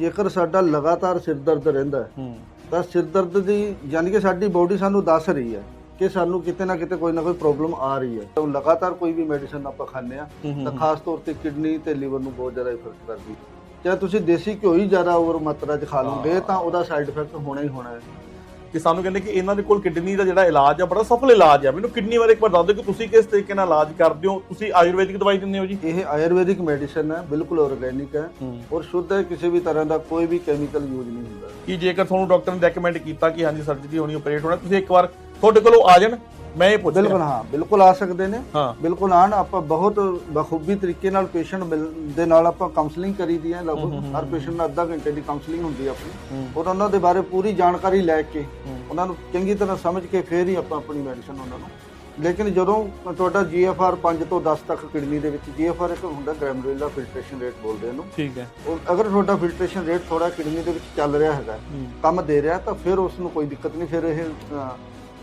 ਜੇਕਰ ਸਾਡਾ ਲਗਾਤਾਰ ਸਿਰ ਦਰਦ ਰਹਿੰਦਾ ਹੈ, ਤਾਂ ਸਿਰ ਦਰਦ ਦੀ ਯਾਨੀ ਕਿ ਸਾਡੀ ਬੋਡੀ ਸਾਨੂੰ ਦੱਸ ਰਹੀ ਹੈ ਕਿ ਸਾਨੂੰ ਕਿਤੇ ਨਾ ਕਿਤੇ ਕੋਈ ਨਾ ਕੋਈ ਪ੍ਰੋਬਲਮ ਆ ਰਹੀ ਹੈ। ਤਾਂ ਲਗਾਤਾਰ ਕੋਈ ਵੀ ਮੈਡੀਸਨ ਆਪਾਂ ਖਾਂਦੇ ਆ ਤਾਂ ਖਾਸ ਤੌਰ ਤੇ ਕਿਡਨੀ ਤੇ ਲਿਵਰ ਨੂੰ ਬਹੁਤ ਜ਼ਿਆਦਾ ਇਫੈਕਟ ਕਰਦੀ ਹੈ। ਚਾਹੇ ਤੁਸੀਂ ਦੇਸੀ ਘਿਓ ਹੀ ਜ਼ਿਆਦਾ ਓਵਰ ਮਾਤਰਾ 'ਚ ਖਾ ਲਓਗੇ। ਤਾਂ ਉਹਦਾ ਸਾਈਡ ਇਫੈਕਟ ਹੋਣਾ ਹੀ ਹੋਣਾ ਹੈ। ਕਿ ਸਾਨੂੰ ਕਹਿੰਦੇ ਕਿ ਇਹਨਾਂ ਦੇ ਕੋਲ ਕਿਡਨੀ ਦਾ ਜਿਹੜਾ ਇਲਾਜ ਆ ਬੜਾ ਸਫਲ ਇਲਾਜ ਆ। ਮੈਨੂੰ ਕਿਡਨੀ ਬਾਰੇ ਇੱਕ ਵਾਰ ਦੱਸ ਦਿਓ ਕਿ ਤੁਸੀਂ ਕਿਸ ਤਰੀਕੇ ਨਾਲ ਇਲਾਜ ਕਰਦੇ ਹੋ? ਤੁਸੀਂ ਆਯੁਰਵੈਦਿਕ ਦਵਾਈ ਦਿੰਦੇ ਹੋ ਜੀ? ਇਹ ਆਯੁਰਵੈਦਿਕ ਮੈਡੀਸਨ ਹੈ ਬਿਲਕੁਲ ਆਰਗੇਨਿਕ ਹੈ ਔਰ ਸ਼ੁੱਧ ਹੈ ਕਿਸੇ ਵੀ ਤਰ੍ਹਾਂ ਦਾ ਕੋਈ ਵੀ ਕੈਮੀਕਲ ਯੂਜ਼ ਨਹੀਂ ਹੁੰਦਾ। ਕਿ ਜੇਕਰ ਤੁਹਾਨੂੰ ਡਾਕਟਰ ਨੇ ਰეკਮੈਂਡ ਕੀਤਾ ਕਿ ਹਾਂਜੀ ਸਰਜਰੀ ਹੋਣੀ ਆਪਰੇਟ ਹੋਣਾ ਤੁਸੀਂ ਇੱਕ ਵਾਰ ਤੁਹਾਡੇ ਕੋਲੋਂ ਆ ਜਾਣ ਮੈਂ ਇਹ ਪੁੱਛ ਬਿਲਕੁਲ ਹਾਂ ਬਿਲਕੁਲ ਆ ਸਕਦੇ ਨੇ। ਹਾਂ। ਬਿਲਕੁਲ ਆਣ ਆਪਾਂ ਬਹੁਤ ਬਖੂਬੀ ਤਰੀਕੇ ਨਾਲ ਪੇਸ਼ੈਂਟ ਦੇ ਨਾਲ ਆਪਾਂ ਕਾਉਂਸਲਿੰਗ ਕਰੀਦੀ ਹੈ ਲਗਭਗ ਹਰ ਪੇਸ਼ੈਂਟ ਨਾਲ ਅੱਧਾ ਘੰਟੇ ਦੀ ਕਾਉਂਸਲਿੰਗ ਹੁੰਦੀ ਹੈ ਆਪਣੀ। ਔਰ ਉਹਨਾਂ ਦੇ ਬਾਰੇ ਪੂਰੀ ਜਾਣਕਾਰੀ ਲੈ ਕੇ। ਉਹਨਾਂ ਨੂੰ ਚੰਗੀ ਤਰ੍ਹਾਂ ਸਮਝ ਕੇ ਫੇਰ ਹੀ ਆਪਾਂ ਆਪਣੀ ਮੈਡੀਸਨ ਉਹਨਾਂ ਨੂੰ। ਲੇਕਿਨ ਜਦੋਂ ਤੁਹਾਡਾ GFR 5 ਤੋਂ 10 ਤੱਕ ਕਿਡਨੀ ਦੇ ਵਿੱਚ GFR ਇੱਕ ਹੁੰਦਾ ਗ੍ਰੈਮਰੂਲਾ ਫਿਲਟਰੇਸ਼ਨ ਰੇਟ ਬੋਲਦੇ ਇਹਨੂੰ। ਠੀਕ ਹੈ। ਔਰ ਅਗਰ ਤੁਹਾਡਾ ਫਿਲਟਰੇਸ਼ਨ ਰੇਟ ਥੋੜਾ ਕਿਡਨੀ ਦੇ ਵਿੱਚ ਚੱਲ ਰਿਹਾ ਹੈਗਾ ਕੰਮ ਦੇ ਰਿਹਾ ਤਾਂ ਫਿਰ ਉਸ ਨੂੰ ਕੋਈ ਦਿੱਕਤ ਨਹੀਂ ਫਿਰ ਇਹ ਅ,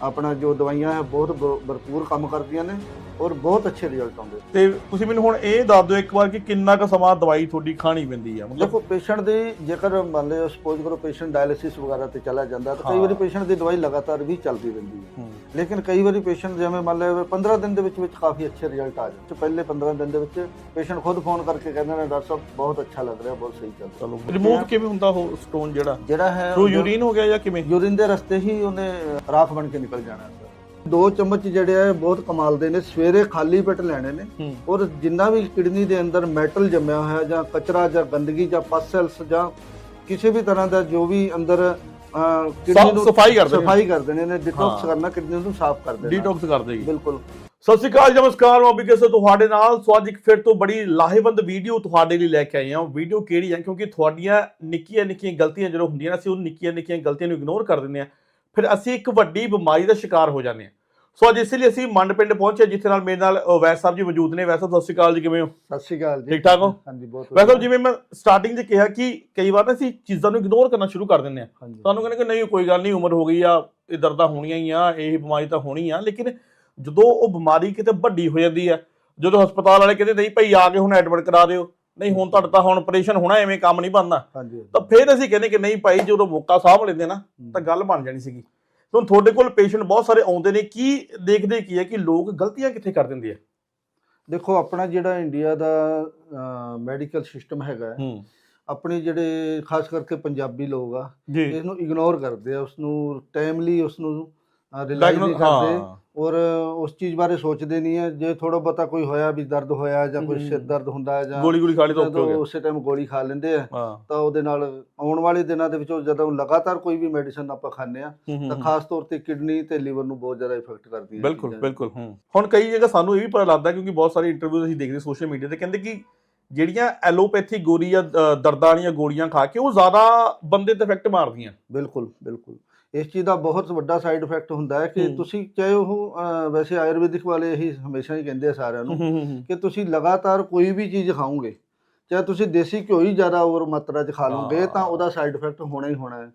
ਆਪਣਾ ਜੋ ਦਵਾਈਆਂ ਹੈ ਬਹੁਤ ਭ- ਭਰਪੂਰ ਕੰਮ ਕਰਦੀਆਂ ਨੇ ਔਰ ਬਹੁਤ ਅੱਛੇ ਰਿਜ਼ਲਟ ਆਉਂਦੇ ਤੇ ਤੁਸੀਂ ਮੈਨੂੰ ਹੁਣ ਇਹ ਦੱਸ ਦਿਓ ਇੱਕ ਵਾਰ ਕਿ ਕਿੰਨਾ ਕੁ ਸਮਾਂ ਦਵਾਈ ਤੁਹਾਡੀ ਖਾਣੀ ਪੈਂਦੀ ਆ ਮਤਲਬ ਦੇਖੋ ਪੇਸ਼ੈਂਟ ਦੀ ਜੇਕਰ ਮੰਨ ਲਿਓ ਸਪੋਜ਼ ਕਰੋ ਪੇਸ਼ੈਂਟ ਡਾਇਲਿਸਿਸ ਵਗੈਰਾ ਤੇ ਚਲਾ ਜਾਂਦਾ ਤਾਂ ਕਈ। ਵਾਰੀ ਪੇਸ਼ੈਂਟ ਦੀ ਦਵਾਈ ਲਗਾਤਾਰ ਵੀ ਚੱਲਦੀ ਰਹਿੰਦੀ ਹੈ ਹੂੰ। ਲੇਕਿਨ ਕਈ ਵਾਰੀ ਪੇਸ਼ੈਂਟ ਜਿਵੇਂ ਮੰਨ ਲਿਓ 15 ਦਿਨ ਦੇ ਵਿੱਚ ਵਿੱਚ ਕਾਫੀ ਅੱਛੇ ਰਿਜ਼ਲਟ ਆ ਜਾਂਦੇ। ਪਹਿਲੇ 15 ਦਿਨ ਦੇ ਵਿੱਚ ਪੇਸ਼ੈਂਟ ਖੁਦ ਫੋਨ ਕਰਕੇ ਕਹਿੰਦੇ ਨੇ ਡਾਕਟਰ ਸਾਹਿਬ ਬਹੁਤ ਅੱਛਾ ਲੱਗ ਰਿਹਾ ਬਹੁਤ ਸਹੀ ਚੱਲ ਰਿਹਾ। ਚਲੋ ਰਿਮੂਵ ਕਿਵੇਂ ਹੁੰਦਾ ਉਹ ਸਟੋਨ ਜਿਹੜਾ? ਜਿਹੜਾ ਹੈ ਥਰੂ ਯੂਰੀਨ ਹੋ ਗਿਆ ਜਾਂ ਕਿਵੇਂ? ਯੂਰਿਨ ਦੇ ਰਸਤੇ ਹੀ ਉਹਨੇ ਰਾਖ ਬਣ ਕੇ ਨਿਕਲ ਜਾਣਾ ਹੈ ਦੋ ਚਮਚ ਜਿਹੜੇ ਆ ਬਹੁਤ ਕਮਾਲ ਦੇ ਨੇ। ਸਵੇਰੇ ਖਾਲੀ ਪੇਟ ਲੈਣੇ ਨੇ। ਔਰ ਜਿੰਨਾ ਵੀ ਕਿਡਨੀ ਦੇ ਅੰਦਰ ਮੈਟਲ ਜੰਮਿਆ ਹੋਇਆ ਜਾਂ ਕਚਰਾ ਜਾਂ ਗੰਦਗੀ ਜਾਂ ਪਸ ਸੈਲਸ ਜਾਂ ਕਿਸੇ ਵੀ ਤਰ੍ਹਾਂ ਦਾ ਜੋ ਵੀ ਅੰਦਰ ਅਹ, ਸਾਫ਼ ਸਫ਼ਾਈ ਕਰਦੇ ਨੇ ਸਫ਼ਾਈ ਕਰਦੇ ਨੇ ਨੇ ਡਿਟੌਕਸ। ਕਰਨਾ ਕਿਡਨੀ ਨੂੰ ਸਾਫ਼ ਕਰ ਦੇਣਾ। ਡੀਟੌਕਸ ਕਰ ਦੇਗੀ। ਬਿਲਕੁਲ। ਸਤਿ ਸ਼੍ਰੀ ਅਕਾਲ ਨਮਸਕਾਰ ਮੈਂ ਅਭਿਕੇ ਸੇ ਤੁਹਾਡੇ ਨਾਲ। ਸੋ ਅੱਜ ਇੱਕ ਫਿਰ ਤੋਂ ਬੜੀ ਲਾਹੇਵੰਦ ਵੀਡੀਓ ਤੁਹਾਡੇ ਲਈ ਲੈ ਕੇ ਆਏ ਹਾਂ। ਵੀਡੀਓ ਕਿਹੜੀ ਹੈ? ਕਿਉਂਕਿ ਤੁਹਾਡੀਆਂ ਨਿੱਕੀਆਂ ਨਿੱਕੀਆਂ ਗਲਤੀਆਂ ਜਦੋਂ ਹੁੰਦੀਆਂ ਨੇ ਅਸੀਂ ਉਹ ਨਿੱਕੀਆਂ ਨਿੱਕੀਆਂ ਗਲਤੀਆਂ ਨੂੰ ਇਗਨੋਰ ਕਰ ਦਿੰਦੇ ਹਾਂ। ਫਿਰ ਅਸੀਂ ਇੱਕ ਵੱਡੀ ਬਿਮਾਰੀ ਦਾ ਸ਼ਿਕਾਰ ਹੋ ਜਾਂਦੇ ਹਾਂ। ਸੋ ਅੱਜ ਇਸ ਲਈ ਅਸੀਂ ਮੰਡ ਪਿੰਡ ਪਹੁੰਚੇ ਜਿੱਥੇ ਨਾਲ ਮੇਰੇ ਨਾਲ ਵੈਦ ਸਾਹਿਬ ਜੀ ਮੌਜੂਦ ਨੇ। ਵੈਦ ਸਾਹਿਬ ਸਤਿ ਸ਼੍ਰੀ ਅਕਾਲ ਜੀ ਕਿਵੇਂ ਹੋ? ਸਤਿ ਸ਼੍ਰੀ ਅਕਾਲ ਜੀ। ਠੀਕ ਠਾਕ ਹੋ? ਹਾਂਜੀ ਬਹੁਤ ਵੈਦ ਸਾਹਿਬ। ਜਿਵੇਂ ਮੈਂ ਸਟਾਰਟਿੰਗ 'ਚ ਕਿਹਾ ਕਿ ਕਈ ਵਾਰ ਨਾ ਅਸੀਂ ਚੀਜ਼ਾਂ ਨੂੰ ਇਗਨੋਰ ਕਰਨਾ ਸ਼ੁਰੂ ਕਰ ਦਿੰਦੇ ਹਾਂ। ਤੁਹਾਨੂੰ ਕਹਿੰਦੇ ਕਿ ਨਹੀਂ ਕੋਈ ਗੱਲ ਨਹੀਂ ਉਮਰ ਹੋ ਗਈ ਆ ਇਹ ਦਰਦਾਂ ਹੋਣੀਆਂ ਹੀ ਆ ਇਹ ਬਿਮਾਰੀ ਤਾਂ ਹੋਣੀ ਆ। ਲੇਕਿਨ ਜਦੋਂ ਉਹ ਬਿਮਾਰੀ ਕਿਤੇ ਵੱਡੀ ਹੋ ਜਾਂਦੀ ਆ ਜਦੋਂ ਹਸਪਤਾਲ ਵਾਲੇ ਕਹਿੰਦੇ ਨਹੀਂ ਭਾਈ ਆ ਕੇ ਹੁਣ ਐਡਮਿਟ ਕਰਾ ਦਿਓ। ਨਹੀਂ ਹੁਣ ਤੁਹਾਡਾ ਤਾਂ ਹੁਣ ਆਪਰੇਸ਼ਨ ਹੋਣਾ ਐਵੇਂ ਕੰਮ ਨਹੀਂ ਬਣਦਾ ਹਾਂਜੀ। ਤਾਂ ਫਿਰ ਅਸੀਂ ਕਹਿੰਦੇ ਕਿ ਨਹੀਂ ਭਾਈ ਜਦੋਂ ਮੌਕਾ ਸਾਂਭ ਲੈਂਦੇ ਨਾ ਤਾਂ ਗੱਲ ਬਣ ਜਾਣੀ ਸੀਗੀ। ਹੁਣ ਤੁਹਾਡੇ ਕੋਲ ਪੇਸ਼ੈਂਟ ਬਹੁਤ ਸਾਰੇ ਆਉਂਦੇ ਨੇ ਕੀ ਦੇਖਦੇ ਕੀ ਹੈ ਕਿ ਲੋਕ ਗਲਤੀਆਂ ਕਿੱਥੇ ਕਰ ਦਿੰਦੇ ਆ? ਦੇਖੋ ਆਪਣਾ ਜਿਹੜਾ ਇੰਡੀਆ ਦਾ ਮੈਡੀਕਲ ਸਿਸਟਮ ਹੈਗਾ ਆਪਣੇ ਜਿਹੜੇ ਖਾਸ ਕਰਕੇ ਪੰਜਾਬੀ ਲੋਕ ਆ ਜੀ। ਇਸ ਨੂੰ ਇਗਨੋਰ ਕਰਦੇ ਆ ਉਸ ਨੂੰ ਟਾਈਮਲੀ ਉਸ ਨੂੰ ਰਿਲਾਈ ਨਹੀਂ ਕਰਦੇ। ਔਰ ਉਸ ਚੀਜ਼ ਬਾਰੇ ਸੋਚਦੇ ਨਹੀਂ ਹੈ ਜੇ ਥੋੜਾ ਬਹੁਤਾ ਕੋਈ ਹੋਇਆ ਵੀ ਦਰਦ ਹੋਇਆ ਜਾਂ ਕੋਈ। ਸਿਰ ਦਰਦ ਹੁੰਦਾ ਹੈ ਜਾਂ ਗੋਲੀ ਗੋਲੀ ਖਾ ਲਈ ਤਾਂ ਹੋ ਗਿਆ ਉਸੇ ਟਾਈਮ ਗੋਲੀ ਖਾ ਲੈਂਦੇ ਆ ਤਾਂ ਉਹਦੇ ਨਾਲ ਆਉਣ ਵਾਲੇ ਦਿਨਾਂ ਦੇ ਵਿੱਚ ਉਹ ਜਦੋਂ ਲਗਾਤਾਰ ਕੋਈ ਵੀ ਮੈਡੀਸਨ ਆਪਾਂ ਖਾਂਦੇ ਆ ਤਾਂ। ਖਾਸ ਤੌਰ ਤੇ ਕਿਡਨੀ ਤੇ ਲਿਵਰ ਨੂੰ ਬਹੁਤ ਜ਼ਿਆਦਾ ਇਫੈਕਟ ਕਰਦੀ ਹੈ ਬਿਲਕੁਲ। ਬਿਲਕੁਲ ਹੁਣ ਕਈ ਜਗ੍ਹਾ ਸਾਨੂੰ ਇਹ ਵੀ ਪਤਾ ਲੱਗਦਾ ਕਿਉਂਕਿ ਬਹੁਤ ਸਾਰੇ ਇੰਟਰਵਿਊ ਅਸੀਂ ਦੇਖਦੇ ਸੋਸ਼ਲ ਮੀਡੀਆ ਤੇ ਕਹਿੰਦੇ ਕਿ ਜਿਹੜੀਆਂ ਐਲੋਪੈਥੀ ਗੋਲੀ ਜਾਂ ਦਰਦਾਂ ਵਾਲੀਆਂ ਗੋਲੀਆਂ ਖਾ ਕੇ ਉਹ ਜ਼ਿਆਦਾ ਬੰਦੇ ਤੇ ਇਫੈਕਟ ਮਾਰਦੀਆਂ ਬਿਲਕੁਲ ਬਿਲਕੁਲ ਇਸ ਚੀਜ਼ ਦਾ ਬਹੁਤ ਵੱਡਾ ਸਾਈਡ ਇਫੈਕਟ ਹੁੰਦਾ ਹੈ ਕਿ। ਤੁਸੀਂ ਚਾਹੇ ਉਹ ਵੈਸੇ ਆਯੁਰਵੈਦਿਕ ਵਾਲੇ ਇਹੀ ਹਮੇਸ਼ਾ ਹੀ ਕਹਿੰਦੇ ਆ ਸਾਰਿਆਂ ਨੂੰ ਕਿ ਤੁਸੀਂ ਲਗਾਤਾਰ ਕੋਈ ਵੀ ਚੀਜ਼ ਖਾਓਗੇ ਚਾਹੇ ਤੁਸੀਂ ਦੇਸੀ ਘਿਓ ਹੀ ਜ਼ਿਆਦਾ ਓਵਰ ਮਾਤਰਾ 'ਚ ਖਾ ਲਓਗੇ। ਤਾਂ ਉਹਦਾ ਸਾਈਡ ਇਫੈਕਟ ਹੋਣਾ ਹੀ ਹੋਣਾ ਹੈ।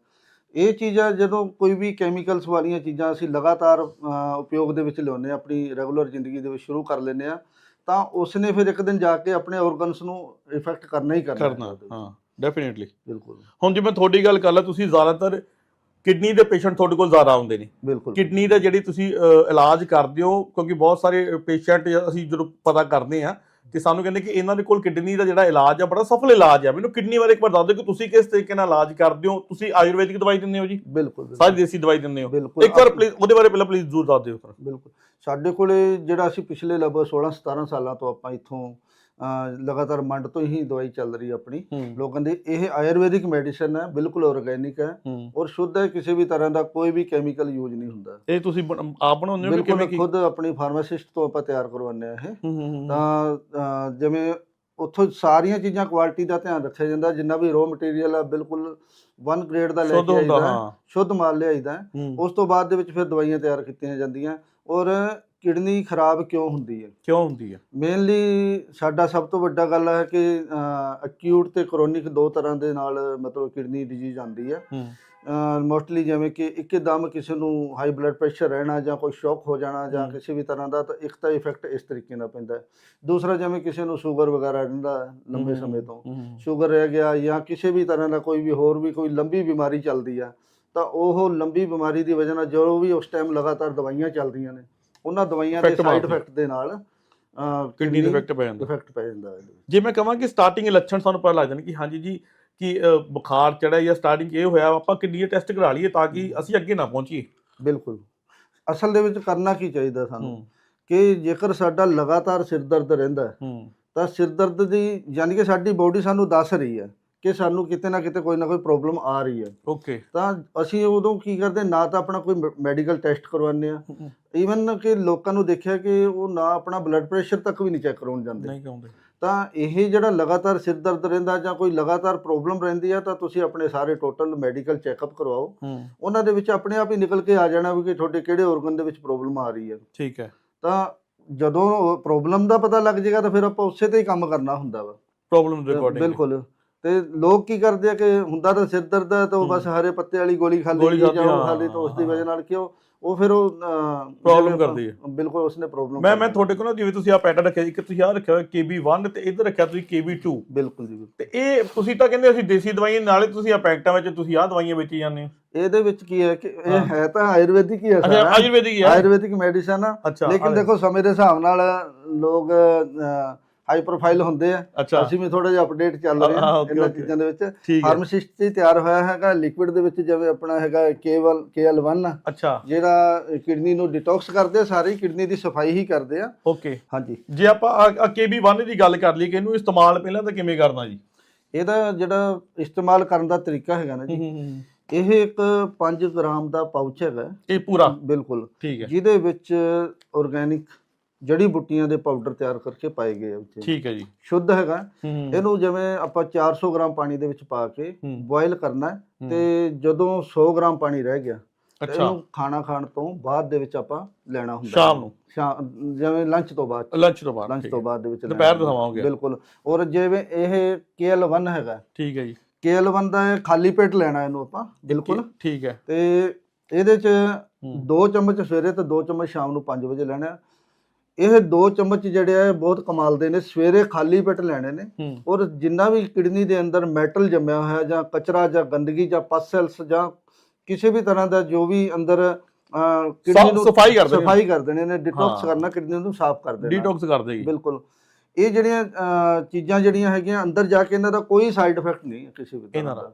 ਇਹ ਚੀਜ਼ਾਂ ਜਦੋਂ ਕੋਈ ਵੀ ਕੈਮੀਕਲਸ ਵਾਲੀਆਂ ਚੀਜ਼ਾਂ ਅਸੀਂ ਲਗਾਤਾਰ ਉਪਯੋਗ ਦੇ ਵਿੱਚ ਲਿਆਉਂਦੇ ਹਾਂ ਆਪਣੀ ਰੈਗੂਲਰ ਜ਼ਿੰਦਗੀ ਦੇ ਵਿੱਚ ਸ਼ੁਰੂ ਕਰ ਲੈਂਦੇ ਆ ਤਾਂ ਉਸਨੇ ਫਿਰ ਇੱਕ ਦਿਨ ਜਾ ਕੇ ਆਪਣੇ ਆਰਗਨਸ ਨੂੰ ਇਫੈਕਟ ਕਰਨਾ ਹੀ ਕਰਨਾ ਹੈ। ਡੈਫੀਨਿਟਲੀ ਬਿਲਕੁਲ। ਹੁਣ ਜੇ ਮੈਂ ਤੁਹਾਡੀ ਗੱਲ ਕਰ ਲਾਂ ਤੁਸੀਂ ਜ਼ਿਆਦਾਤਰ ਕਿਡਨੀ ਦੇ ਪੇਸ਼ੈਂਟ ਤੁਹਾਡੇ ਕੋਲ ਜ਼ਿਆਦਾ ਆਉਂਦੇ ਨੇ। ਬਿਲਕੁਲ। ਕਿਡਨੀ ਦਾ ਜਿਹੜੀ ਤੁਸੀਂ ਇਲਾਜ ਕਰਦੇ ਹੋ ਕਿਉਂਕਿ ਬਹੁਤ ਸਾਰੇ ਪੇਸ਼ੈਂਟ ਅਸੀਂ ਜਦੋਂ ਪਤਾ ਕਰਦੇ ਆ ਕਿ ਸਾਨੂੰ ਕਹਿੰਦੇ ਕਿ ਇਹਨਾਂ ਦੇ ਕੋਲ ਕਿਡਨੀ ਦਾ ਜਿਹੜਾ ਇਲਾਜ ਆ ਬੜਾ ਸਫਲ ਇਲਾਜ ਆ। ਮੈਨੂੰ ਕਿਡਨੀ ਬਾਰੇ ਇੱਕ ਵਾਰ ਦੱਸ ਦਿਓ ਕਿ ਤੁਸੀਂ ਕਿਸ ਤਰੀਕੇ ਨਾਲ ਇਲਾਜ ਕਰਦੇ ਹੋ। ਤੁਸੀਂ ਆਯੁਰਵੈਦਿਕ ਦਵਾਈ ਦਿੰਦੇ ਹੋ ਜੀ? ਬਿਲਕੁਲ। ਸਾਰੀ ਦੇਸੀ ਦਵਾਈ ਦਿੰਦੇ ਹੋ। ਇੱਕ ਵਾਰ ਪਲੀਜ਼ ਉਹਦੇ ਬਾਰੇ ਪਹਿਲਾਂ ਪਲੀਜ਼ ਜ਼ਰੂਰ ਦੱਸ ਦਿਓ ਸਰ ਬਿਲਕੁਲ। ਸਾਡੇ ਕੋਲੇ ਜਿਹੜਾ ਅਸੀਂ ਪਿਛਲੇ ਲਗਭਗ 16 17 ਸਾਲਾਂ ਤੋਂ ਆਪਾਂ ਇੱਥੋਂ ਲਗਾਤਾਰ ਮੰਡ ਤੋਂ ਹੀ ਦਵਾਈ ਚੱਲ ਰਹੀ ਆਪਣੀ। ਲੋਕਾਂ ਦੀ ਇਹ ਆਯੁਰਵੈਦਿਕ ਮੈਡੀਸਨ ਹੈ ਬਿਲਕੁਲ ਆਰਗੇਨਿਕ ਹੈ ਔਰ ਸ਼ੁੱਧ ਹੈ ਕਿਸੇ ਵੀ ਤਰ੍ਹਾਂ ਦਾ ਕੋਈ ਵੀ ਕੈਮੀਕਲ ਯੂਜ਼ ਨਹੀਂ ਹੁੰਦਾ। ਇਹ ਤੁਸੀਂ ਆਪ ਬਣਾਉਂਦੇ ਹੋ ਕਿ ਕਿਵੇਂ ਖੁਦ ਆਪਣੀ ਫਾਰਮਾਸਿਸਟ ਤੋਂ ਆਪਾਂ ਤਿਆਰ ਕਰਵਾਉਂਦੇ ਆ ਇਹ। ਤਾਂ ਜਿਵੇਂ ਉੱਥੋਂ ਸਾਰੀਆਂ ਚੀਜ਼ਾਂ ਕੁਆਲਿਟੀ ਦਾ ਧਿਆਨ ਰੱਖਿਆ ਜਾਂਦਾ ਜਿੰਨਾ ਵੀ ਰੋ ਮਟੀਰੀਅਲ ਆ ਬਿਲਕੁਲ ਵਨ ਗ੍ਰੇਡ ਦਾ ਲੈ ਕੇ ਆਈਦਾ ਸ਼ੁੱਧ ਮਾਲ ਲਿਆਈਦਾ ਉਸ ਤੋਂ ਬਾਅਦ ਦੇ ਵਿੱਚ ਫਿਰ ਦਵਾਈਆਂ ਤਿਆਰ ਕੀਤੀਆਂ ਜਾਂਦੀਆਂ। ਔਰ ਕਿਡਨੀ ਖਰਾਬ ਕਿਉਂ ਹੁੰਦੀ ਹੈ? ਕਿਉਂ ਹੁੰਦੀ ਹੈ? ਮੇਨਲੀ ਸਾਡਾ ਸਭ ਤੋਂ ਵੱਡਾ ਗੱਲ ਹੈ ਕਿ ਅਕਿਊਟ ਤੇ ਕ੍ਰੋਨਿਕ ਦੋ ਤਰ੍ਹਾਂ ਦੇ ਨਾਲ ਮਤਲਬ ਕਿਡਨੀ ਡਿਜ਼ੀਜ਼ ਆਉਂਦੀ ਹੈ। ਮੋਸਟਲੀ ਜਿਵੇਂ ਕਿ ਇੱਕਦਮ ਕਿਸੇ ਨੂੰ ਹਾਈ ਬਲੱਡ ਪ੍ਰੈਸ਼ਰ ਰਹਿਣਾ ਜਾਂ ਕੋਈ ਸ਼ੌਕ ਹੋ ਜਾਣਾ ਜਾਂ। ਕਿਸੇ ਵੀ ਤਰ੍ਹਾਂ ਦਾ ਤਾਂ ਇੱਕ ਤਾਂ ਇਫੈਕਟ ਇਸ ਤਰੀਕੇ ਨਾਲ ਪੈਂਦਾ ਹੈ। ਦੂਸਰਾ ਜਿਵੇਂ ਕਿਸੇ ਨੂੰ ਸ਼ੂਗਰ ਵਗੈਰਾ ਰਹਿੰਦਾ ਲੰਬੇ ਸਮੇਂ ਤੋਂ। ਸ਼ੂਗਰ ਰਹਿ ਗਿਆ ਜਾਂ ਕਿਸੇ ਵੀ ਤਰ੍ਹਾਂ ਦਾ ਕੋਈ ਵੀ ਹੋਰ ਵੀ ਕੋਈ ਲੰਬੀ ਬਿਮਾਰੀ ਚੱਲਦੀ ਆ ਤਾਂ ਉਹ ਲੰਬੀ ਬਿਮਾਰੀ ਦੀ ਵਜ੍ਹਾ ਨਾਲ ਜੋ ਵੀ ਉਸ ਟਾਈਮ ਲਗਾਤਾਰ ਦਵਾਈਆਂ ਚੱਲਦੀਆਂ ਨੇ ਉਹਨਾਂ ਦਵਾਈਆਂ ਦੇ Effect ਸਾਈਡ ਮਾਰਦੀ। ਇਫੈਕਟ ਦੇ ਨਾਲ ਕਿਡਨੀ ਦੇ ਇਫੈਕਟ ਪੈ ਜਾਂਦਾ। ਇਫੈਕਟ ਪੈ ਜਾਂਦਾ ਹੈ ਜੇ ਮੈਂ ਕਹਾਂ ਕਿ ਸਟਾਰਟਿੰਗ ਲੱਛਣ ਸਾਨੂੰ ਪਤਾ ਲੱਗ ਜਾਣ ਕਿ ਹਾਂਜੀ ਜੀ ਕਿ ਅ, ਬੁਖਾਰ ਚੜਿਆ ਜਾਂ ਸਟਾਰਟਿੰਗ ਇਹ ਹੋਇਆ ਆਪਾਂ ਕਿਡਨੀ ਟੈਸਟ ਕਰਾ ਲਈਏ ਤਾਂ ਕਿ ਅਸੀਂ ਅੱਗੇ ਨਾ ਪਹੁੰਚੀਏ। ਬਿਲਕੁਲ। ਅਸਲ ਦੇ ਵਿੱਚ ਕਰਨਾ ਕੀ ਚਾਹੀਦਾ ਸਾਨੂੰ? ਕਿ ਜੇਕਰ ਸਾਡਾ ਲਗਾਤਾਰ ਸਿਰ ਦਰਦ ਰਹਿੰਦਾ ਹੈ, ਹੂੰ। ਤਾਂ ਸਿਰ ਦਰਦ ਦੀ ਯਾਨੀ ਕਿ ਸਾਡੀ ਬੋਡੀ ਸਾਨੂੰ ਦੱਸ ਰਹੀ ਹੈ ਕਿ ਸਾਨੂੰ ਕਿਤੇ ਨਾ ਕਿਤੇ ਕੋਈ ਨਾ ਕੋਈ ਪ੍ਰੋਬਲਮ ਆ ਰਹੀ ਹੈ। ਓਕੇ ਤਾਂ ਅਸੀਂ ਉਦੋਂ ਕੀ ਕਰਦੇ ਨਾ ਤਾਂ ਆਪਣਾ ਕੋਈ ਮੈਡੀਕਲ ਟੈਸਟ ਕਰਵਾਉਂਦੇ ਆ ਈਵਨ ਕਿ ਲੋਕਾਂ ਨੂੰ ਦੇਖਿਆ ਕਿ ਉਹ ਨਾ ਆਪਣਾ ਬਲੱਡ ਪ੍ਰੈਸ਼ਰ ਤੱਕ ਵੀ ਨਹੀਂ ਚੈੱਕ ਕਰਾਉਣ ਜਾਂਦੇ। ਨਹੀਂ ਕਹਉਂਦੇ ਤਾਂ ਇਹ ਜਿਹੜਾ ਲਗਾਤਾਰ ਸਿਰ ਦਰਦ ਰਹਿੰਦਾ ਜਾਂ ਕੋਈ ਲਗਾਤਾਰ ਪ੍ਰੋਬਲਮ ਰਹਿੰਦੀ ਆ ਤਾਂ ਤੁਸੀਂ ਆਪਣੇ ਸਾਰੇ ਟੋਟਲ ਮੈਡੀਕਲ ਚੈੱਕਅਪ ਕਰਵਾਓ। ਉਹਨਾਂ ਦੇ ਵਿੱਚ ਆਪਣੇ ਆਪ ਹੀ ਨਿਕਲ ਕੇ ਆ ਜਾਣਾ ਵੀ ਕਿ ਤੁਹਾਡੇ ਕਿਹੜੇ organ ਦੇ ਵਿੱਚ ਪ੍ਰੋਬਲਮ ਆ ਰਹੀ ਹੈ। ਠੀਕ ਹੈ। ਤਾਂ ਜਦੋਂ ਪ੍ਰੋਬਲਮ ਦਾ ਪਤਾ ਲੱਗ ਜਾਏਗਾ ਤਾਂ ਫਿਰ ਆਪਾਂ ਉਸੇ ਤੇ ਹੀ ਕੰਮ ਕਰਨਾ ਹੁੰਦਾ ਵਾ। ਪ੍ਰੋਬਲਮ ਦੇ ਅਕੋਰਡਿੰਗ ਬਿਲਕੁਲ। ਤੇ ਲੋਕ ਕੀ ਕਰਦੇ ਆ ਕਿ ਹੁੰਦਾ ਤਾਂ ਸਿਰ ਦਰਦ ਹੈ ਤਾਂ ਉਹ ਬਸ ਹਰੇ ਪੱਤੇ ਵਾਲੀ ਗੋਲੀ ਖਾ ਲਈ ਜਾਂ ਖਾ ਲਈ ਤਾਂ ਉਸ ਦੀ। ਵਜ੍ਹਾ ਨਾਲ ਕਿਉਂ? ਉਹ ਫਿਰ ਉਹ ਜਿਵੇਂ ਕਰਦੀ ਹੈ। ਬਿਲਕੁਲ ਉਸਨੇ ਪ੍ਰੋਬਲਮ ਮੈਂ ਮੈਂ ਤੁਹਾਡੇ ਕੋਲ ਜਿਵੇਂ ਤੁਸੀਂ ਆ ਪੈਟਰਨ ਰੱਖਿਆ ਇੱਕ ਤੁਸੀਂ ਆ ਰੱਖਿਆ ਹੋਇਆ KB1 ਤੇ ਇੱਧਰ ਰੱਖਿਆ ਤੁਸੀਂ KB2 ਬਿਲਕੁਲ ਜੀ। ਤੇ ਇਹ ਤੁਸੀਂ ਤਾਂ ਕਹਿੰਦੇ ਅਸੀਂ ਦੇਸੀ ਦਵਾਈਆਂ ਨਾਲੇ ਤੁਸੀਂ ਆ ਪੈਕਟਾਂ ਵਿੱਚ ਤੁਸੀਂ ਆ ਦਵਾਈਆਂ ਵੇਚੀ ਜਾਂਦੇ ਹੋ। ਇਹਦੇ ਵਿੱਚ ਕੀ ਹੈ ਕਿ। ਇਹ ਹੈ। ਤਾਂ ਆਯੁਰਵੈਦਿਕ ਹੀ ਹੈ ਸਾਰਾ। ਆਯੁਰਵੈਦਿਕ ਹੀ ਹੈ। ਆਯੁਰਵੈਦਿਕ ਮੈਡੀਸਨ ਆ। ਲੇਕਿਨ ਦੇਖੋ ਸਮੇਂ ਦੇ ਹਿਸਾਬ ਨਾਲ ਲੋਕ ਹਾਈ ਪ੍ਰੋਫਾਈਲ ਹੁੰਦੇ ਆ। ਅਸੀਂ ਵੀ ਥੋੜਾ ਜਿਹਾ ਅਪਡੇਟ ਚੱਲ ਰਹੇ ਹਾਂ, ਇਹਨਾਂ. ਚੀਜ਼ਾਂ ਦੇ ਵਿੱਚ। ਫਾਰਮਾਸਿਸਟ ਤੇ ਤਿਆਰ ਹੋਇਆ ਹੈਗਾ ਲਿਕਵਿਡ ਦੇ ਵਿੱਚ ਜਿਵੇਂ ਆਪਣਾ ਹੈਗਾ K1 KL1 ਅੱਛਾ। ਜਿਹੜਾ ਕਿਡਨੀ ਨੂੰ ਡਿਟੌਕਸ ਕਰਦੇ ਸਾਰੀ ਕਿਡਨੀ ਦੀ ਸਫ਼ਾਈ ਹੀ ਕਰਦੇ ਆ। ਓਕੇ ਹਾਂਜੀ। ਜੇ ਆਪਾਂ ਆ KB1 ਦੀ ਗੱਲ ਕਰ ਲਈਏ ਕਿ ਇਹਨੂੰ ਇਸਤੇਮਾਲ ਪਹਿਲਾਂ ਤਾਂ ਕਿਵੇਂ ਕਰਨਾ ਜੀ? ਇਹਦਾ ਜਿਹੜਾ ਇਸਤੇਮਾਲ ਕਰਨ ਦਾ ਤਰੀਕਾ ਹੈਗਾ ਨਾ ਜੀ ਇਹ ਇੱਕ 5 ਗ੍ਰਾਮ ਦਾ ਪਾਊਚ ਹੈਗਾ। ਇਹ ਪੂਰਾ? ਬਿਲਕੁਲ। ਠੀਕ ਹੈ। ਜਿਹਦੇ ਵਿੱਚ ਆਰਗੈਨਿਕ ਜੜੀ ਬੂਟੀਆਂ ਦੇ ਪਾਊਡਰ ਤਿਆਰ ਕਰਕੇ ਪਾਏ ਗਏ ਆ ਵਿੱਚ ਠੀਕ ਹੈ ਜੀ। ਸ਼ੁੱਧ ਹੈਗਾ। ਇਹਨੂੰ ਜਿਵੇਂ ਆਪਾਂ 400 ਗ੍ਰਾਮ ਪਾਣੀ ਦੇ ਵਿੱਚ ਪਾ ਕੇ। ਬੋਇਲ ਕਰਨਾ। ਤੇ ਜਦੋਂ 100 ਗ੍ਰਾਮ ਪਾਣੀ ਰਹਿ ਗਿਆ ਇਹਨੂੰ ਖਾਣਾ ਖਾਣ ਤੋਂ ਬਾਅਦ ਦੇ ਵਿੱਚ ਆਪਾਂ ਲੈਣਾ ਹੁੰਦਾ ਸ਼ਾਮ ਨੂੰ? ਜਿਵੇਂ ਲੰਚ ਤੋਂ ਬਾਅਦ। ਲੰਚ ਤੋਂ ਬਾਅਦ ਲੰਚ ਤੋਂ। ਬਾਅਦ ਦੇ ਵਿੱਚ ਦੁਪਹਿਰ ਦਾ। ਸਮਾਂ ਹੋ ਗਿਆ। ਬਿਲਕੁਲ। ਔਰ ਜਿਵੇਂ ਇਹ KL1 ਹੈਗਾ। ਠੀਕ ਹੈ ਜੀ। KL1 ਦਾ ਖਾਲੀ ਪੇਟ ਲੈਣਾ ਇਹਨੂੰ ਆਪਾਂ। ਬਿਲਕੁਲ। ਠੀਕ ਹੈ। ਤੇ ਇਹਦੇ ਚ। 2 ਚਮਚ ਸਵੇਰੇ ਤੇ 2 ਚਮਚ ਸ਼ਾਮ ਨੂੰ 5 ਵਜੇ ਲੈਣਾ। ਇਹ 2 ਚਮਚ ਜਿਹੜੇ ਆ ਬਹੁਤ ਕਮਾਲ ਦੇ ਨੇ। ਸਵੇਰੇ ਖਾਲੀ ਪੇਟ ਲੈਣੇ ਨੇ। ਔਰ ਜਿੰਨਾ ਵੀ ਕਿਡਨੀ ਦੇ ਅੰਦਰ ਮੈਟਲ ਜੰਮਿਆ ਹੋਇਆ ਜਾਂ ਕਚਰਾ ਜਾਂ ਗੰਦਗੀ ਜਾਂ ਪਸ ਸੈਲਸ ਜਾਂ ਕਿਸੇ ਵੀ ਤਰ੍ਹਾਂ ਦਾ ਜੋ ਵੀ ਅੰਦਰ ਕਿਡਨੀ ਨੂੰ ਸਫ਼ਾਈ ਕਰ ਦੇਣੀ। ਸਫ਼ਾਈ ਕਰ ਦੇਣੇ ਨੇ ਡਿਟੌਕਸ। ਕਰਨਾ ਕਿਡਨੀ ਨੂੰ ਸਾਫ਼ ਕਰ ਦੇਣਾ। ਡੀਟੌਕਸ ਕਰ ਦੇਗੀ। ਬਿਲਕੁਲ। ਇਹ ਜਿਹੜੀਆਂ ਚੀਜ਼ਾਂ ਜਿਹੜੀਆਂ ਹੈਗੀਆਂ ਅੰਦਰ ਜਾ ਕੇ ਇਹਨਾਂ ਦਾ ਕੋਈ ਸਾਈਡ ਇਫੈਕਟ ਨਹੀਂ ਕਿਸੇ ਵੀ ਤਰ੍ਹਾਂ ਦਾ।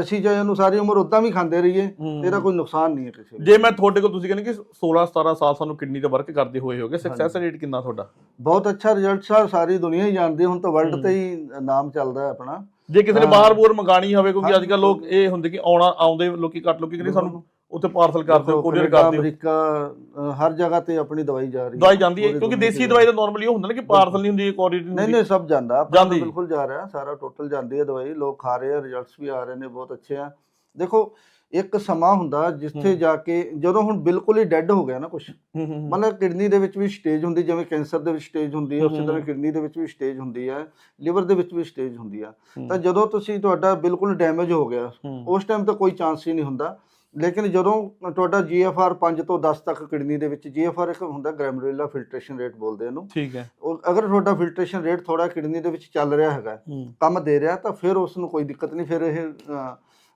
ਅਸੀਂ ਜੇ ਇਹਨੂੰ ਸਾਰੀ ਉਮਰ ਉਦਾਂ ਵੀ ਖਾਂਦੇ ਰਹੀਏ। ਇਹਦਾ ਕੋਈ ਨੁਕਸਾਨ ਨਹੀਂ ਹੈ ਕਿਸੇ ਵੀ ਜੇ ਮੈਂ ਤੁਹਾਡੇ ਕੋਲ ਤੁਸੀਂ ਕਹਿੰਦੇ ਕਿ 16 17 ਸਾਲ ਸਾਨੂੰ ਕਿਡਨੀ ਦਾ ਵਰਕ ਕਰਦੇ ਹੋਏ ਹੋਗੇ ਸਕਸੈਸ ਰੇਟ ਕਿੰਨਾ ਤੁਹਾਡਾ ਬਹੁਤ ਅੱਛਾ ਰਿਜ਼ਲਟ ਸਰ ਸਾਰੀ ਦੁਨੀਆ ਹੀ ਜਾਣਦੀ ਹੁਣ ਤਾਂ। ਵਰਲਡ ਤੇ ਹੀ ਨਾਮ ਚੱਲਦਾ ਹੈ ਆਪਣਾ ਜੇ ਕਿਸੇ ਨੇ। ਬਾਹਰ ਬੂਰ ਮੰਗਾਣੀ ਹੋਵੇ ਕਿਉਂਕਿ ਅੱਜ ਕੱਲ ਲੋਕ ਇਹ ਹੁੰਦੇ ਕਿ ਆਉਣਾ ਆਉਂਦੇ ਲੋਕੀ ਘੱਟ ਲੋਕੀ ਕਹਿੰਦੇ ਸਾਨੂੰ ਉੱਥੇ ਪਾਰਸਲ ਕਰ ਦਿਓ ਦੇਖੋ, ਕੋਰੀਅਰ ਕੈਨੇਡਾ, ਕਰ ਦਿਓ ਅਮਰੀਕਾ ਹਰ ਜਗ੍ਹਾ ਤੇ ਆਪਣੀ ਦਵਾਈ ਜਾ ਰਹੀ ਦਵਾਈ ਜਾਂਦੀ ਹੈ ਕਿਉਂਕਿ ਦੇਸੀ ਦਵਾਈ ਤਾਂ ਨਾਰਮਲੀ ਉਹ ਹੁੰਦਾ ਨਾ ਕਿ ਪਾਰਸਲ ਨਹੀਂ ਹੁੰਦੀ ਕੋਰੀਅਰ ਨਹੀਂ ਨਹੀਂ ਸਭ ਜਾਂਦਾ। ਬਿਲਕੁਲ ਜਾ ਰਿਹਾ ਸਾਰਾ ਟੋਟਲ ਜਾਂਦੀ ਹੈ ਦਵਾਈ ਲੋਕ ਖਾ ਰਹੇ ਆ ਰਿਜ਼ਲਟਸ ਵੀ ਆ ਰਹੇ ਨੇ ਬਹੁਤ ਅੱਛੇ ਆ ਦੇਖੋ ਇੱਕ ਸਮਾਂ ਹੁੰਦਾ ਜਿੱਥੇ ਹੂੰ। ਜਾ ਕੇ ਜਦੋਂ ਹੁਣ ਬਿਲਕੁਲ ਹੀ ਡੈੱਡ ਹੋ ਗਿਆ ਨਾ ਕੁਝ ਹੂੰ, ਹੂੰ, ਹੂੰ। ਮਤਲਬ ਕਿਡਨੀ ਦੇ ਵਿੱਚ ਵੀ ਸਟੇਜ ਹੁੰਦੀ ਜਿਵੇਂ ਕੈਂਸਰ ਦੇ ਵਿੱਚ ਸਟੇਜ ਹੁੰਦੀ ਹੈ ਉਸੇ ਹੂੰ। ਤਰ੍ਹਾਂ ਕਿਡਨੀ ਦੇ ਵਿੱਚ ਵੀ ਸਟੇਜ ਹੁੰਦੀ ਹੈ ਲਿਵਰ ਦੇ ਵਿੱਚ ਵੀ ਸਟੇਜ ਹੁੰਦੀ ਆ ਹੂੰ। ਤਾਂ ਜਦੋਂ ਤੁਸੀਂ ਤੁਹਾਡਾ ਬਿਲਕੁਲ ਡੈਮੇਜ ਹੋ ਗਿਆ ਹੂੰ। ਉਸ ਟਾਈਮ ਤਾਂ ਕੋਈ ਚਾਂਸ ਹੀ ਨਹੀਂ ਹੁੰਦਾ ਲੇਕਿਨ ਜਦੋਂ ਤੁਹਾਡਾ GFR 5 ਤੋਂ 10 ਤੱਕ ਕਿਡਨੀ ਦੇ ਵਿੱਚ GFR ਇੱਕ ਹੁੰਦਾ ਗ੍ਰੈਮਰੂਲਾ ਫਿਲਟ੍ਰੇਸ਼ਨ ਰੇਟ ਬੋਲਦੇ ਇਹਨੂੰ। ਠੀਕ ਹੈ। ਉਹ ਅਗਰ ਤੁਹਾਡਾ ਫਿਲਟ੍ਰੇਸ਼ਨ ਰੇਟ ਥੋੜਾ ਕਿਡਨੀ ਦੇ ਵਿੱਚ ਚੱਲ ਰਿਹਾ ਹੈਗਾ ਕੰਮ ਦੇ ਰਿਹਾ ਤਾਂ ਫਿਰ ਉਸ ਨੂੰ ਕੋਈ ਦਿੱਕਤ ਨਹੀਂ। ਫਿਰ ਇਹ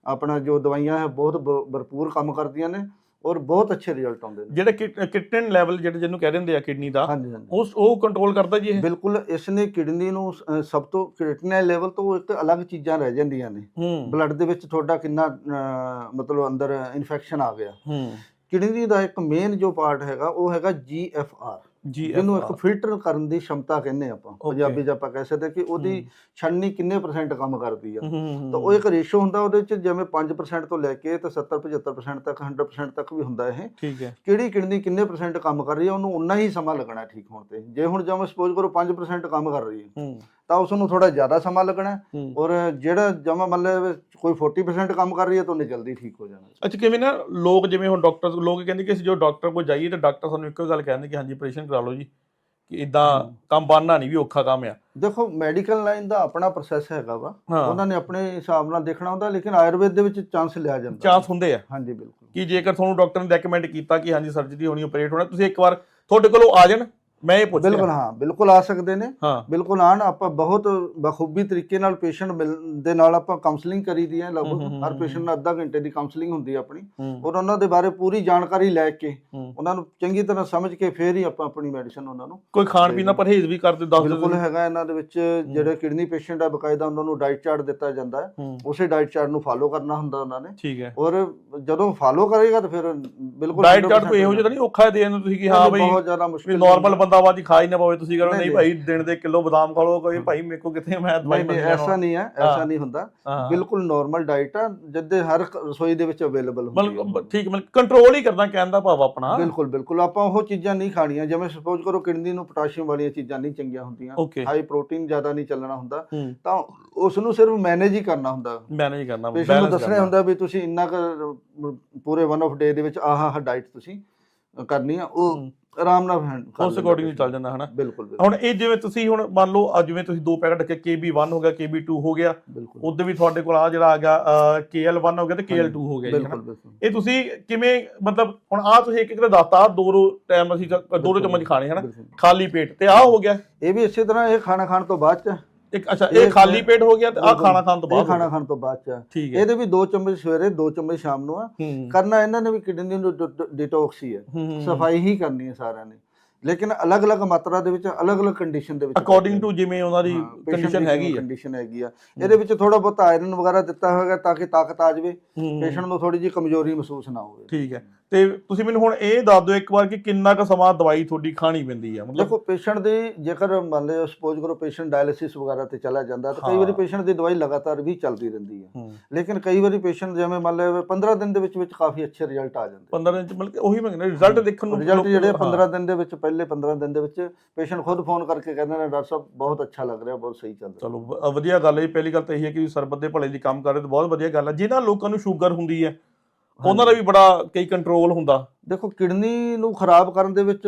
ਆਪਣਾ ਜੋ ਦਵਾਈਆਂ ਹੈ ਬਹੁਤ ਭਰਪੂਰ ਕੰਮ ਕਰਦੀਆਂ ਨੇ। ਔਰ ਬਹੁਤ ਅੱਛੇ ਰਿਜ਼ਲਟ ਆਉਂਦੇ ਨੇ। ਜਿਹੜਾ ਕਿਟਨ ਲੈਵਲ ਜਿਹੜੇ ਜਿਹਨੂੰ ਕਹਿ ਦਿੰਦੇ ਆ ਕਿਡਨੀ ਦਾ ਹਾਂਜੀ ਹਾਂਜੀ। ਉਸ ਉਹ ਕੰਟਰੋਲ ਕਰਦਾ ਜੀ ਇਹ? ਬਿਲਕੁਲ ਇਸ ਨੇ ਕਿਡਨੀ ਨੂੰ ਅ, ਸਭ ਤੋਂ ਕ੍ਰਿਟੀਨਲ ਲੈਵਲ ਤੋਂ ਇੱਕ ਅਲੱਗ ਚੀਜ਼ਾਂ ਰਹਿ ਜਾਂਦੀਆਂ ਨੇ। ਹੂੰ। ਬਲੱਡ ਦੇ ਵਿੱਚ ਤੁਹਾਡਾ ਕਿੰਨਾ ਅ, ਮਤਲਬ ਅੰਦਰ ਇਨਫੈਕਸ਼ਨ ਆ ਗਿਆ। ਹੂੰ। ਕਿਡਨੀ ਦਾ ਇੱਕ ਮੇਨ ਜੋ ਪਾਰਟ ਹੈਗਾ ਉਹ ਹੈਗਾ ਜੀ ਜਿਹਨੂੰ ਇੱਕ ਫਿਲਟਰ ਕਰਨ ਦੀ ਸ਼ਮਤਾ ਕਹਿੰਦੇ ਆਪਾਂ ਪੰਜਾਬੀ 'ਚ ਆਪਾਂ ਕਹਿ ਸਕਦੇ ਕਿ ਉਹਦੀ ਛਣਨੀ ਕਿੰਨੇ ਪਰਸੈਂਟ ਕੰਮ ਕਰਦੀ ਆ। ਤਾਂ ਉਹ ਇੱਕ ਰੇਸ਼ੋ ਹੁੰਦਾ ਉਹਦੇ ਵਿੱਚ ਜਿਵੇਂ 5% ਤੋਂ ਲੈ ਕੇ ਤੇ 70 75% ਤੱਕ 100% ਤੱਕ ਵੀ ਹੁੰਦਾ ਇਹ। ਠੀਕ ਹੈ। ਕਿਹੜੀ ਕਿਡਨੀ ਕਿੰਨੇ ਪਰਸੈਂਟ ਕੰਮ ਕਰ ਰਹੀ ਹੈ ਉਹਨੂੰ ਉਨਾ ਹੀ ਸਮਾਂ ਲੱਗਣਾ ਠੀਕ ਹੋਣ ਤੇ। ਜੇ ਹੁਣ ਜਿਵੇਂ ਸਪੋਜ਼ ਕਰੋ 5% ਕੰਮ ਕਰ ਰਹੀ ਹੂੰ। ਤਾਂ ਉਸ ਨੂੰ ਥੋੜਾ ਜ਼ਿਆਦਾ ਸਮਾਂ ਲੱਗਣਾ ਹੈ। ਔਰ ਜਿਹੜਾ ਜਮਾ ਮਤਲਬ ਕੋਈ 40% ਕੰਮ ਕਰ ਰਹੀ ਹੈ ਤਾਂ ਉਹਨੇ ਜਲਦੀ ਠੀਕ ਹੋ ਜਾਣਾ। ਅੱਛਾ ਕਿਵੇਂ ਨਾ ਲੋਕ ਜਿਵੇਂ ਹੁਣ ਡਾਕਟਰ ਲੋਕ ਕਹਿੰਦੇ ਕਿ ਅਸੀਂ ਜੋ ਡਾਕਟਰ ਕੋਲ ਜਾਈਏ ਤਾਂ ਡਾਕਟਰ ਸਾਨੂੰ ਇੱਕੋ ਗੱਲ ਕਹਿੰਦੇ ਕਿ ਹਾਂਜੀ ਆਪਰੇਸ਼ਨ ਕਰਾ ਲਓ ਜੀ ਕਿ ਇਦਾਂ ਕੰਮ ਬਣਨਾ ਨਹੀਂ ਵੀ ਔਖਾ ਕੰਮ ਆ। ਦੇਖੋ ਮੈਡੀਕਲ ਲਾਈਨ ਦਾ ਆਪਣਾ ਪ੍ਰੋਸੈਸ ਹੈਗਾ ਵਾ। ਉਹਨਾਂ ਨੇ ਆਪਣੇ ਹਿਸਾਬ ਨਾਲ ਦੇਖਣਾ ਹੁੰਦਾ ਲੇਕਿਨ ਆਯੁਰਵੇਦ ਦੇ ਵਿੱਚ ਚਾਂਸ ਲਿਆ ਜਾਂਦਾ। ਚਾਂਸ ਹੁੰਦੇ ਆ। ਹਾਂਜੀ ਬਿਲਕੁਲ। ਕਿ ਜੇਕਰ ਤੁਹਾਨੂੰ ਡਾਕਟਰ ਨੇ ਰეკਮੈਂਡ ਕੀਤਾ ਕਿ ਹਾਂਜੀ ਸਰਜਰੀ ਹੋਣੀ ਆਪਰੇਟ ਹੋਣਾ ਤੁਸੀਂ ਇੱਕ ਵਾਰ ਤੁਹਾਡੇ ਕੋਲੋਂ ਆ ਜਾਣ ਮੈਂ ਇਹ ਪੁੱਛ ਬਿਲਕੁਲ ਹਾਂ ਬਿਲਕੁਲ ਆ ਸਕਦੇ ਨੇ। ਹਾਂ। ਬਿਲਕੁਲ ਆਣ ਆਪਾਂ ਬਹੁਤ ਬਖੂਬੀ ਤਰੀਕੇ ਨਾਲ ਪੇਸ਼ੈਂਟ ਦੇ ਨਾਲ ਆਪਾਂ ਕਾਉਂਸਲਿੰਗ ਕਰੀਦੀ ਹੈ ਲਗਭਗ ਹਰ ਪੇਸ਼ੈਂਟ ਨਾਲ ਅੱਧਾ ਘੰਟੇ ਦੀ ਕਾਉਂਸਲਿੰਗ ਹੁੰਦੀ ਹੈ ਆਪਣੀ। ਔਰ ਉਹਨਾਂ ਦੇ ਬਾਰੇ ਪੂਰੀ ਜਾਣਕਾਰੀ ਲੈ ਕੇ। ਉਹਨਾਂ ਨੂੰ ਚੰਗੀ ਤਰ੍ਹਾਂ ਸਮਝ ਕੇ ਫਿਰ ਹੀ ਆਪਾਂ ਆਪਣੀ ਮੈਡੀਸਨ ਉਹਨਾਂ ਨੂੰ ਕੋਈ ਖਾਣ ਪੀਣ ਦਾ ਪਰਹੇਜ਼ ਵੀ ਕਰਦੇ ਦੱਸ ਬਿਲਕੁਲ ਹੈਗਾ ਇਹਨਾਂ ਦੇ ਵਿੱਚ ਜਿਹੜੇ ਕਿਡਨੀ ਪੇਸ਼ੈਂਟ ਆ ਬਕਾਇਦਾ ਉਹਨਾਂ ਨੂੰ ਡਾਈਟ ਚਾਰਟ ਦਿੱਤਾ ਜਾਂਦਾ ਹੈ। ਉਸੇ ਡਾਈਟ ਚਾਰਟ ਨੂੰ ਫਾਲੋ ਕਰਨਾ ਹੁੰਦਾ ਉਹਨਾਂ ਨੇ। ਠੀਕ ਹੈ। ਔਰ ਜਦੋਂ ਫਾਲੋ ਕਰੇਗਾ ਤਾਂ ਫਿਰ ਬਿਲਕੁਲ ਡਾਈਟ 100% ਚਾਰਟ ਕੋਈ ਇਹੋ ਜਿਹਾ ਨਹੀਂ ਔਖਾ ਦੇਣ ਨੂੰ ਤੁਸੀਂ ਕਿ ਹਾਂ ਬਈ ਬਹੁਤ ਜ਼ਿਆਦਾ ਮੁਸ਼ਕਿਲ ਨਾਰਮਲ ਬੰਦਾ ਬਾਜੀ ਖਾ ਹੀ ਨਾ ਪਵੇ ਤੁਸੀਂ ਕਰੋ ਨਹੀਂ। ਭਾਈ ਦਿਨ ਦੇ ਕਿਲੋ ਬਦਾਮ ਖਾ ਲਓ ਕੋਈ ਭਾਈ ਮੇਰੇ ਕੋ ਕਿੱਥੇ ਮੈਂ ਦਵਾਈ ਨਹੀਂ ਐਸਾ ਨਹੀਂ ਹੈ। ਐਸਾ ਨਹੀਂ ਹੁੰਦਾ। ਬਿਲਕੁਲ ਨਾਰਮਲ ਡਾਈਟ ਆ ਜਿੱਦੇ ਹਰ ਰਸੋਈ ਦੇ ਵਿੱਚ ਅਵੇਲੇਬਲ ਹੁੰਦੀ ਹੈ। ਠੀਕ ਮਤਲਬ ਕੰਟਰੋਲ ਹੀ ਕਰਦਾ ਕਹਿਣ ਦਾ ਭਾਵ ਆਪਣਾ। ਬਿਲਕੁਲ ਬਿਲਕੁਲ। ਆਪਾਂ ਉਹ ਚੀਜ਼ਾਂ ਨਹੀਂ ਖਾਣੀਆਂ ਜਿਵੇਂ ਸਪੋਜ਼ ਕਰੋ ਕਿਡਨੀ ਨੂੰ ਪੋਟਾਸ਼ੀਅਮ ਵਾਲੀਆਂ ਚੀਜ਼ਾਂ ਨਹੀਂ ਚੰਗੀਆਂ ਹੁੰਦੀਆਂ। ਹਾਈ ਪ੍ਰੋਟੀਨ ਜ਼ਿਆਦਾ ਨਹੀਂ ਚੱਲਣਾ ਹੁੰਦਾ। ਤਾਂ ਉਸ ਨੂੰ ਸਿਰਫ ਮੈਨੇਜ ਹੀ ਕਰਨਾ ਹੁੰਦਾ। ਮੈਨੇਜ ਕਰਨਾ balance ਦੱਸਣਾ। ਹੁੰਦਾ ਵੀ ਤੁਸੀਂ ਇੰਨਾ ਕੁ ਪੂਰੇ ਵਨ ਆਫ ਡੇ ਦੇ ਵਿੱਚ ਆਹ ਆਹ ਡਾਈਟ ਤੁਸੀਂ ਕਰਨੀ ਆ ਉਹ। ਆਰਾਮ ਨਾਲ ਕਰ ਉਸ ਲੈਂਦਾ ਅਕੋਰਡਿੰਗ patient। ਚੱਲ ਜਾਂਦਾ ਹਨਾ? ਬਿਲਕੁਲ ਹੁਣ ਇਹ ਜਿਵੇਂ ਤੁਸੀਂ ਹੁਣ ਮੰਨ ਲਓ ਅੱਜ ਜਿਵੇਂ ਤੁਸੀਂ ਦੋ ਪੈਕਟ ਰੱਖੇ KB1 ਹੋ ਗਿਆ KB2 ਹੋ ਗਿਆ ਉਦੋਂ ਵੀ ਤੁਹਾਡੇ ਕੋਲ ਆ ਜਿਹੜਾ ਆ ਗਿਆ KL1 ਹੋ ਗਿਆ ਤੇ KL2 ਹੋ ਗਿਆ ਜੀ ਇਹ ਤੁਸੀਂ ਕਿਵੇਂ ਮਤਲਬ ਹੁਣ ਆ ਤੁਸੀਂ ਇੱਕ ਇੱਕ ਦਾ ਦੱਸਤਾ ਦੋ ਦੋ ਟਾਈਮ ਅਸੀਂ ਦੋ ਦੋ ਚਮਚ ਖਾਣੇ ਹਨਾ। ਖਾਲੀ ਪੇਟ। ਤੇ ਆ ਹੋ ਗਿਆ। ਇਹ ਵੀ ਇਸੇ ਤਰ੍ਹਾਂ ਇਹ ਖਾਣਾ ਖਾਣ ਤੋਂ ਬਾਅਦ ਚ ਇੱਕ ਅੱਛਾ ਇਹ ਖਾਲੀ ਪੇਟ ਹੋ ਗਿਆ ਤੇ ਆ। ਖਾਣਾ ਖਾਣ ਤੋਂ ਇਹ ਬਾਅਦ ਖਾਣਾ ਹੋ। ਖਾਣ ਤੋਂ ਬਾਅਦ ਚ ਠੀਕ ਹੈ। ਇਹਦੇ ਵੀ ਦੋ ਚਮਚ ਸਵੇਰੇ ਦੋ ਚਮਚ ਸ਼ਾਮ ਨੂੰ ਆ। ਹੂੰ। ਕਰਨਾ ਇਹਨਾਂ ਨੇ ਵੀ ਕਿਡਨੀ ਨੂੰ ਡਿਟੌਕਸ ਹੀ ਹੈ ਹੂੰ, ਹੂੰ। ਸਫ਼ਾਈ ਹੀ ਕਰਨੀ ਹੈ ਸਾਰਿਆਂ ਨੇ। ਲੇਕਿਨ ਅਲੱਗ-ਅਲੱਗ ਮਾਤਰਾ ਦੇ ਵਿੱਚ ਅਲੱਗ-ਅਲੱਗ ਕੰਡੀਸ਼ਨ ਦੇ ਵਿੱਚ ਅਕੋਰਡਿੰਗ ਟੂ ਜਿਵੇਂ ਉਹਨਾਂ ਦੀ ਕੰਡੀਸ਼ਨ ਹੈਗੀ ਆ। ਕੰਡੀਸ਼ਨ ਹੈਗੀ ਆ। ਇਹਦੇ ਵਿੱਚ ਥੋੜਾ ਬਹੁਤ ਆਇਰਨ ਵਗੈਰਾ ਦਿੱਤਾ ਹੋਵੇਗਾ ਤਾਂ ਕਿ ਤਾਕਤ ਆ ਜਾਵੇ। ਹੂੰ, ਪੇਸ਼ੈਂਟ ਨੂੰ ਥੋੜੀ ਜਿਹੀ ਕਮਜ਼ੋਰੀ ਮਹਿਸੂਸ ਨਾ ਹੋਵੇ। ਠੀਕ ਹੈ। ਤੇ ਤੁਸੀਂ ਮੈਨੂੰ ਹੁਣ ਇਹ ਦੱਸ ਦਿਓ ਇੱਕ ਵਾਰ ਕਿ ਕਿੰਨਾ ਕੁ ਸਮਾਂ ਦਵਾਈ ਤੁਹਾਡੀ ਖਾਣੀ ਪੈਂਦੀ ਆ ਮਤਲਬ ਦੇਖੋ ਪੇਸ਼ੈਂਟ ਦੀ ਜੇਕਰ ਮੰਨ ਲਿਓ ਸਪੋਜ਼ ਕਰੋ ਪੇਸ਼ੈਂਟ ਡਾਇਲਿਸਿਸ ਵਗੈਰਾ ਤੇ ਚਲਾ ਜਾਂਦਾ ਤਾਂ ਕਈ। ਵਾਰੀ ਪੇਸ਼ੈਂਟ ਦੀ ਦਵਾਈ ਲਗਾਤਾਰ ਵੀ ਚੱਲਦੀ ਰਹਿੰਦੀ ਹੈ ਲੇਕਿਨ ਕਈ ਵਾਰੀ ਪੇਸ਼ੈਂਟ ਜਿਵੇਂ ਮੰਨ ਲਿਓ 15 ਦਿਨ ਦੇ ਵਿੱਚ ਵਿੱਚ ਕਾਫੀ ਅੱਛੇ ਰਿਜ਼ਲਟ ਆ ਜਾਂਦੇ 15 ਦਿਨ ਚ ਮਤਲਬ ਉਹੀ ਮੈਂ ਕਹਿੰਦਾ ਰਿਜ਼ਲਟ ਦੇਖਣ ਨੂੰ ਰਿਜ਼ਲਟ ਜਿਹੜੇ ਹਾਂ। 15 ਦਿਨ ਦੇ ਵਿੱਚ ਪਹਿਲੇ 15 ਦਿਨ ਦੇ ਵਿੱਚ ਪੇਸ਼ੈਂਟ ਖੁਦ ਫੋਨ ਕਰਕੇ ਕਹਿੰਦੇ ਨੇ ਡਾਕਟਰ ਸਾਹਿਬ ਬਹੁਤ ਅੱਛਾ ਲੱਗ ਰਿਹਾ ਬਹੁਤ ਸਹੀ ਚੱਲ ਰਿਹਾ ਚਲੋ ਵਧੀਆ ਗੱਲ ਹੈ। ਪਹਿਲੀ ਗੱਲ ਤਾਂ ਇਹ ਹੈ ਕਿ ਸਰਬਤ ਦੇ ਭਲੇ ਦੀ ਕੰਮ ਕਰ ਰਹੇ ਤੇ ਬਹੁਤ ਵਧੀਆ ਗੱਲ ਹੈ ਜਿਨ੍ਹਾਂ ਲੋਕਾਂ ਨੂੰ ਸ਼ੂਗਰ ਹੁੰਦੀ ਹੈ ਉਹਨਾਂ ਦਾ ਵੀ ਬੜਾ ਕਈ ਕੰਟਰੋਲ ਹੁੰਦਾ। ਦੇਖੋ ਕਿਡਨੀ ਨੂੰ ਖਰਾਬ ਕਰਨ ਦੇ ਵਿੱਚ